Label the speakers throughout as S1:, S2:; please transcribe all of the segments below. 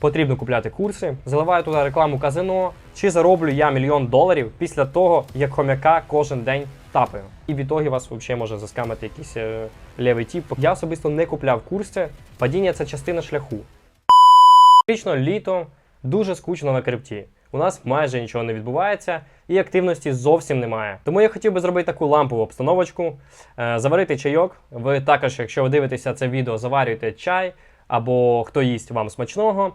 S1: потрібно купляти курси, заливаю туди рекламу казино, чи зароблю я мільйон доларів після того, як хомяка кожен день тапаю. І в ітогі вас взагалі може заскамити якийсь е, лівий тіп. Я особисто не купляв курси. Падіння це частина шляху. Фактично літо дуже скучно на крипті. У нас майже нічого не відбувається і активності зовсім немає. Тому я хотів би зробити таку лампову обстановочку, е, заварити чайок. Ви також, якщо ви дивитеся це відео, заварюєте чай або хто їсть вам смачного,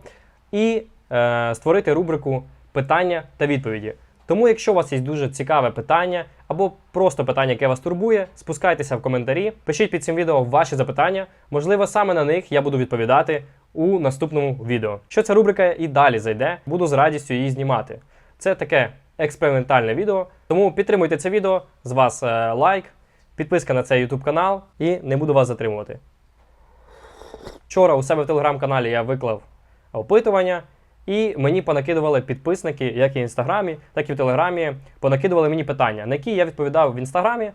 S1: і е, створити рубрику питання та відповіді. Тому, якщо у вас є дуже цікаве питання або просто питання, яке вас турбує, спускайтеся в коментарі, пишіть під цим відео ваші запитання. Можливо, саме на них я буду відповідати у наступному відео. Що ця рубрика і далі зайде, буду з радістю її знімати. Це таке експериментальне відео. Тому підтримуйте це відео, з вас е, лайк, підписка на цей YouTube канал і не буду вас затримувати. Вчора у себе в телеграм-каналі я виклав опитування, і мені понакидували підписники, як і в інстаграмі, так і в телеграмі. Понакидували мені питання, на які я відповідав в інстаграмі.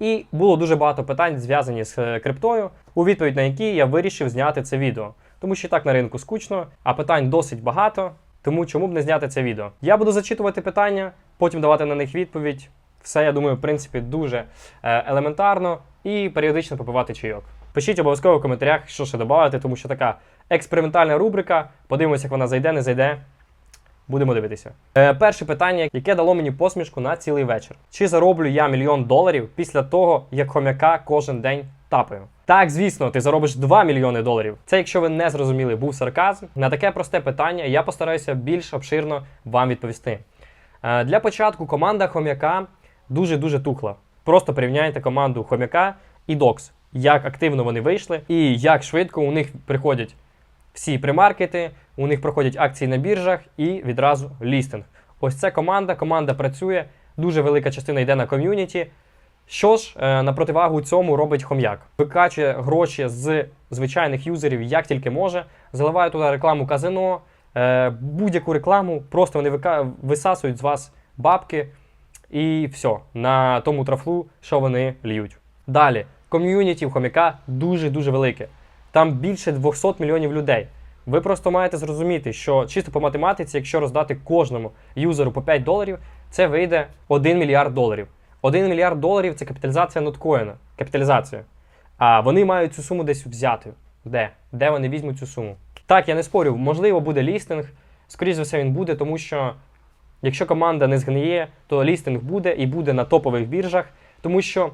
S1: І було дуже багато питань, зв'язані з е, криптою, у відповідь на які я вирішив зняти це відео. Тому що так на ринку скучно, а питань досить багато. Тому чому б не зняти це відео? Я буду зачитувати питання, потім давати на них відповідь. Все, я думаю, в принципі, дуже е, елементарно і періодично попивати чайок. Пишіть обов'язково в коментарях, що ще додати, тому що така експериментальна рубрика. Подивимося, як вона зайде, не зайде. Будемо дивитися. Е, перше питання, яке дало мені посмішку на цілий вечір. Чи зароблю я мільйон доларів після того, як хомяка кожен день тапаю? Так, звісно, ти заробиш 2 мільйони доларів. Це, якщо ви не зрозуміли, був сарказм. На таке просте питання я постараюся більш обширно вам відповісти. Е, для початку команда хомяка дуже-дуже тухла. Просто порівняйте команду хомяка і докс, як активно вони вийшли і як швидко у них приходять всі примаркети, у них проходять акції на біржах і відразу лістинг. Ось це команда. Команда працює, дуже велика частина йде на ком'юніті. Що ж, е, на противагу цьому робить хом'як? Викачує гроші з звичайних юзерів як тільки може, заливає туди рекламу казино, е, будь-яку рекламу, просто вони висасують з вас бабки і все, на тому трафлу, що вони льють. Далі, ком'юніті в хомяка дуже-дуже велике. Там більше 200 мільйонів людей. Ви просто маєте зрозуміти, що чисто по математиці, якщо роздати кожному юзеру по 5 доларів, це вийде 1 мільярд доларів. 1 мільярд доларів це капіталізація ноткоїна. Капіталізація. А вони мають цю суму десь взяти. Де? Де вони візьмуть цю суму? Так, я не спорю, можливо, буде лістинг. Скоріше за все, він буде, тому що якщо команда не згниє, то лістинг буде і буде на топових біржах, тому що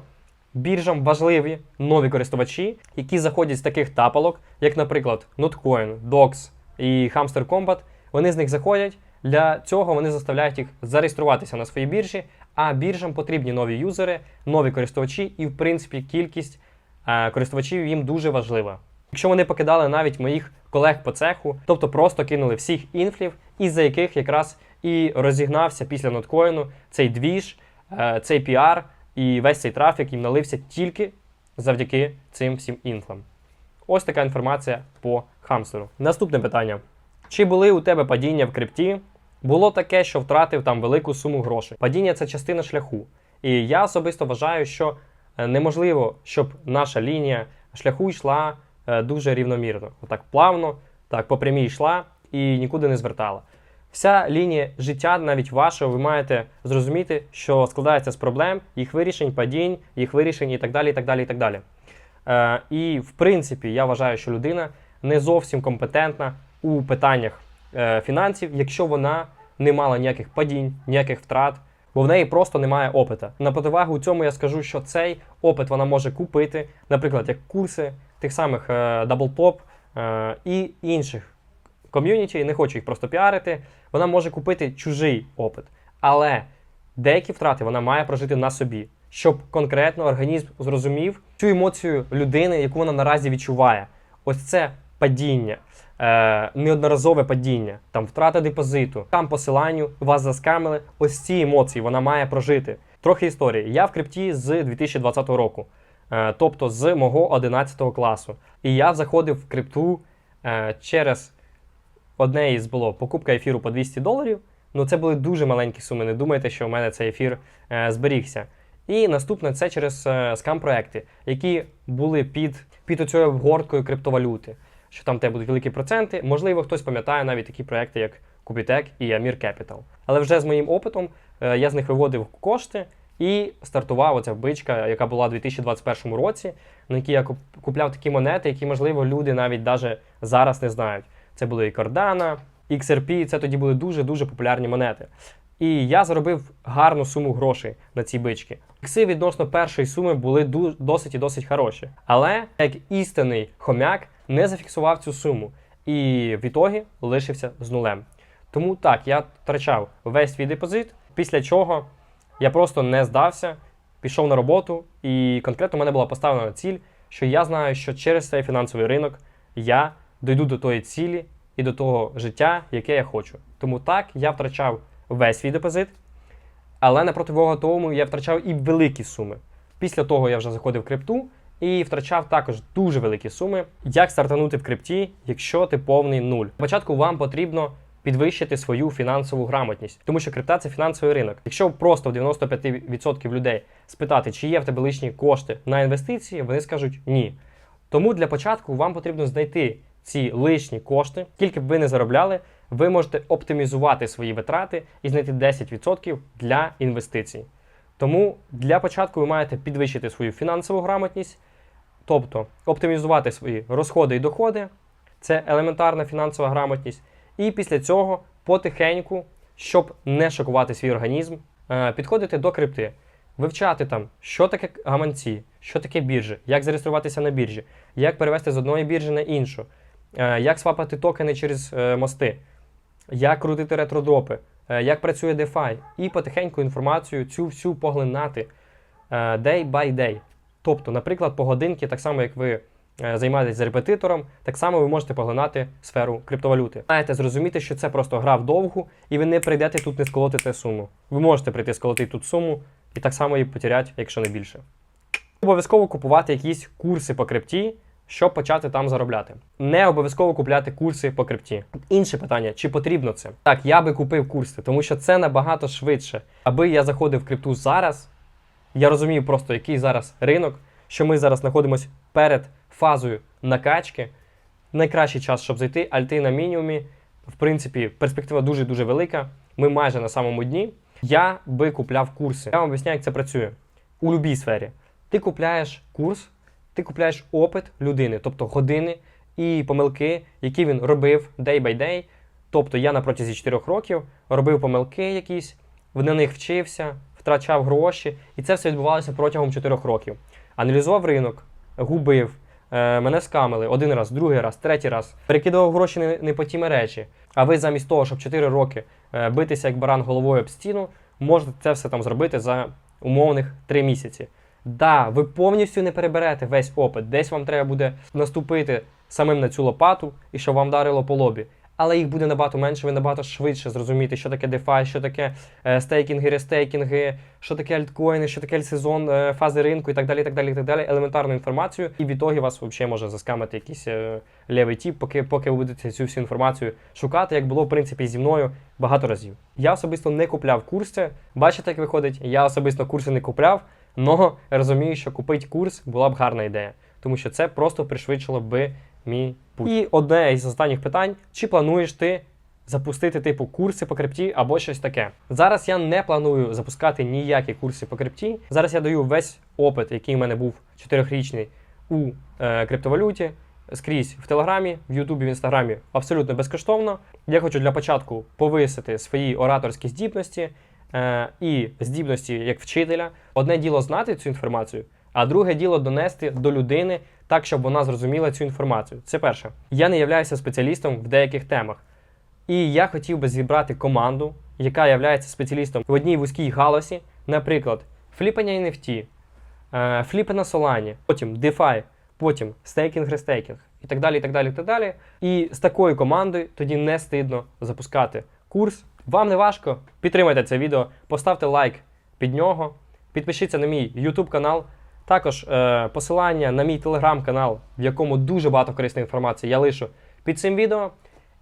S1: біржам важливі нові користувачі, які заходять з таких тапалок, як, наприклад, Notcoin, Dox і Hamster Combat. Вони з них заходять. Для цього вони заставляють їх зареєструватися на своїй біржі, а біржам потрібні нові юзери, нові користувачі, і, в принципі, кількість е, користувачів їм дуже важлива. Якщо вони покидали навіть моїх колег по цеху, тобто просто кинули всіх інфлів, із-за яких якраз і розігнався після ноткоїну цей двіж, е, цей піар і весь цей трафік їм налився тільки завдяки цим всім інфлам. Ось така інформація по хамстеру. Наступне питання: чи були у тебе падіння в крипті? Було таке, що втратив там велику суму грошей. Падіння це частина шляху. І я особисто вважаю, що е, неможливо, щоб наша лінія шляху йшла е, дуже рівномірно. Отак плавно, так по прямій йшла і нікуди не звертала. Вся лінія життя, навіть вашого, ви маєте зрозуміти, що складається з проблем, їх вирішень, падінь, їх вирішень і так далі. І так далі, і так далі. Е, і в принципі, я вважаю, що людина не зовсім компетентна у питаннях е, фінансів, якщо вона не мала ніяких падінь, ніяких втрат, бо в неї просто немає опита. На противагу цьому я скажу, що цей опит вона може купити, наприклад, як курси тих самих е, Double е, і інших ком'юніті, не хочу їх просто піарити. Вона може купити чужий опит, але деякі втрати вона має прожити на собі, щоб конкретно організм зрозумів цю емоцію людини, яку вона наразі відчуває. Ось це падіння, е, неодноразове падіння, там втрата депозиту, там посиланню вас заскамили. Ось ці емоції вона має прожити. Трохи історії. Я в крипті з 2020 року, е, тобто з мого 11 класу. І я заходив в крипту е, через одне із було покупка ефіру по 200 доларів. Ну це були дуже маленькі суми. Не думайте, що в мене цей ефір е, зберігся. І наступне це через е, скам-проекти, які були під, під оцією обгорткою криптовалюти. що там тебе будуть великі проценти. Можливо, хтось пам'ятає навіть такі проекти, як Купітек і Амір Capital. Але вже з моїм опитом е, я з них виводив кошти і стартував оця бичка, яка була у 2021 році, на якій я купляв такі монети, які, можливо, люди навіть даже зараз не знають. Це були і Cardano, XRP, це тоді були дуже-дуже популярні монети. І я заробив гарну суму грошей на ці бички. Ікси відносно першої суми були досить і досить хороші. Але як істинний хомяк не зафіксував цю суму і в ітогі лишився з нулем. Тому так, я втрачав весь свій депозит, після чого я просто не здався, пішов на роботу, і конкретно в мене була поставлена ціль, що я знаю, що через цей фінансовий ринок я дойду до тої цілі і до того життя, яке я хочу. Тому так, я втрачав весь свій депозит, але на тому я втрачав і великі суми. Після того я вже заходив в крипту і втрачав також дуже великі суми. Як стартанути в крипті, якщо ти повний нуль? Спочатку вам потрібно підвищити свою фінансову грамотність, тому що крипта це фінансовий ринок. Якщо просто в 95% людей спитати, чи є в тебе лишні кошти на інвестиції, вони скажуть ні. Тому для початку вам потрібно знайти ці лишні кошти, скільки б ви не заробляли, ви можете оптимізувати свої витрати і знайти 10% для інвестицій. Тому для початку ви маєте підвищити свою фінансову грамотність, тобто оптимізувати свої розходи і доходи, це елементарна фінансова грамотність. І після цього потихеньку, щоб не шокувати свій організм, е, підходити до крипти, вивчати там, що таке гаманці, що таке біржі, як зареєструватися на біржі, як перевести з одної біржі на іншу, як свапати токени через е, мости, як крутити ретродропи, е, як працює DeFi, і потихеньку інформацію цю всю поглинати е, day by day. Тобто, наприклад, по годинки, так само як ви е, займаєтесь з репетитором, так само ви можете поглинати сферу криптовалюти. Маєте зрозуміти, що це просто гра вдовгу, і ви не прийдете тут не сколотите суму. Ви можете прийти сколотити тут суму і так само її потеряти, якщо не більше. Обов'язково купувати якісь курси по крипті, щоб почати там заробляти. Не обов'язково купляти курси по крипті. Інше питання, чи потрібно це? Так, я би купив курси, тому що це набагато швидше. Аби я заходив в крипту зараз, я розумію просто, який зараз ринок, що ми зараз знаходимося перед фазою накачки. Найкращий час, щоб зайти, альти на мінімумі. В принципі, перспектива дуже-дуже велика. Ми майже на самому дні. Я би купляв курси. Я вам об'ясняю, як це працює у будь-якій сфері. Ти купляєш курс, ти купляєш опит людини, тобто години і помилки, які він робив day by day. Тобто я на протязі 4 років робив помилки якісь, на них вчився, втрачав гроші, і це все відбувалося протягом 4 років. Аналізував ринок, губив, е, мене скамили один раз, другий раз, третій раз. Перекидував гроші не, по ті мережі. А ви замість того, щоб 4 роки е, битися як баран головою об стіну, можете це все там зробити за умовних 3 місяці. Да, ви повністю не переберете весь опит. Десь вам треба буде наступити самим на цю лопату і щоб вам вдарило по лобі. Але їх буде набагато менше, ви набагато швидше зрозумієте, що таке DeFi, що таке е, стейкінги, рестейкінги, що таке альткоїни, що таке сезон е, фази ринку і так далі. і так далі, і так далі. Елементарну інформацію, і в ітогі вас взагалі може заскамити якийсь е, лівий тіп, поки, поки ви будете цю всю інформацію шукати, як було в принципі зі мною багато разів. Я особисто не купляв курси. Бачите, як виходить? Я особисто курси не купляв, але розумію, що купити курс була б гарна ідея, тому що це просто пришвидшило би мій путь. І одне із останніх питань: чи плануєш ти запустити типу курси по крипті або щось таке? Зараз я не планую запускати ніякі курси по крипті. Зараз я даю весь опит, який в мене був 4-річний у е, криптовалюті. Скрізь в Телеграмі, в Ютубі, в Інстаграмі абсолютно безкоштовно. Я хочу для початку повисити свої ораторські здібності і здібності як вчителя. Одне діло знати цю інформацію, а друге діло донести до людини так, щоб вона зрозуміла цю інформацію. Це перше. Я не являюся спеціалістом в деяких темах. І я хотів би зібрати команду, яка є спеціалістом в одній вузькій галузі, наприклад, фліпання NFT, е, фліпи на Solana, потім DeFi, потім стейкінг, рестейкінг і так далі. І так далі, і так далі. І з такою командою тоді не стидно запускати курс. Вам не важко, підтримайте це відео, поставте лайк під нього, підпишіться на мій YouTube канал. Також е, посилання на мій телеграм-канал, в якому дуже багато корисної інформації, я лишу під цим відео.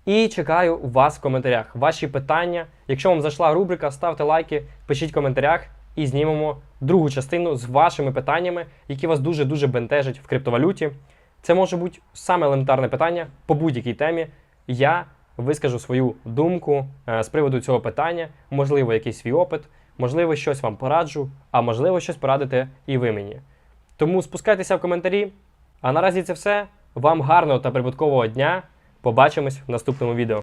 S1: І чекаю вас в коментарях. Ваші питання. Якщо вам зайшла рубрика, ставте лайки, пишіть в коментарях і знімемо другу частину з вашими питаннями, які вас дуже-дуже бентежать в криптовалюті. Це може бути саме елементарне питання по будь-якій темі. Я вискажу свою думку е, з приводу цього питання, можливо, якийсь свій опит, можливо, щось вам пораджу, а можливо, щось порадите і ви мені. Тому спускайтеся в коментарі. А наразі це все. Вам гарного та прибуткового дня. Побачимось в наступному відео.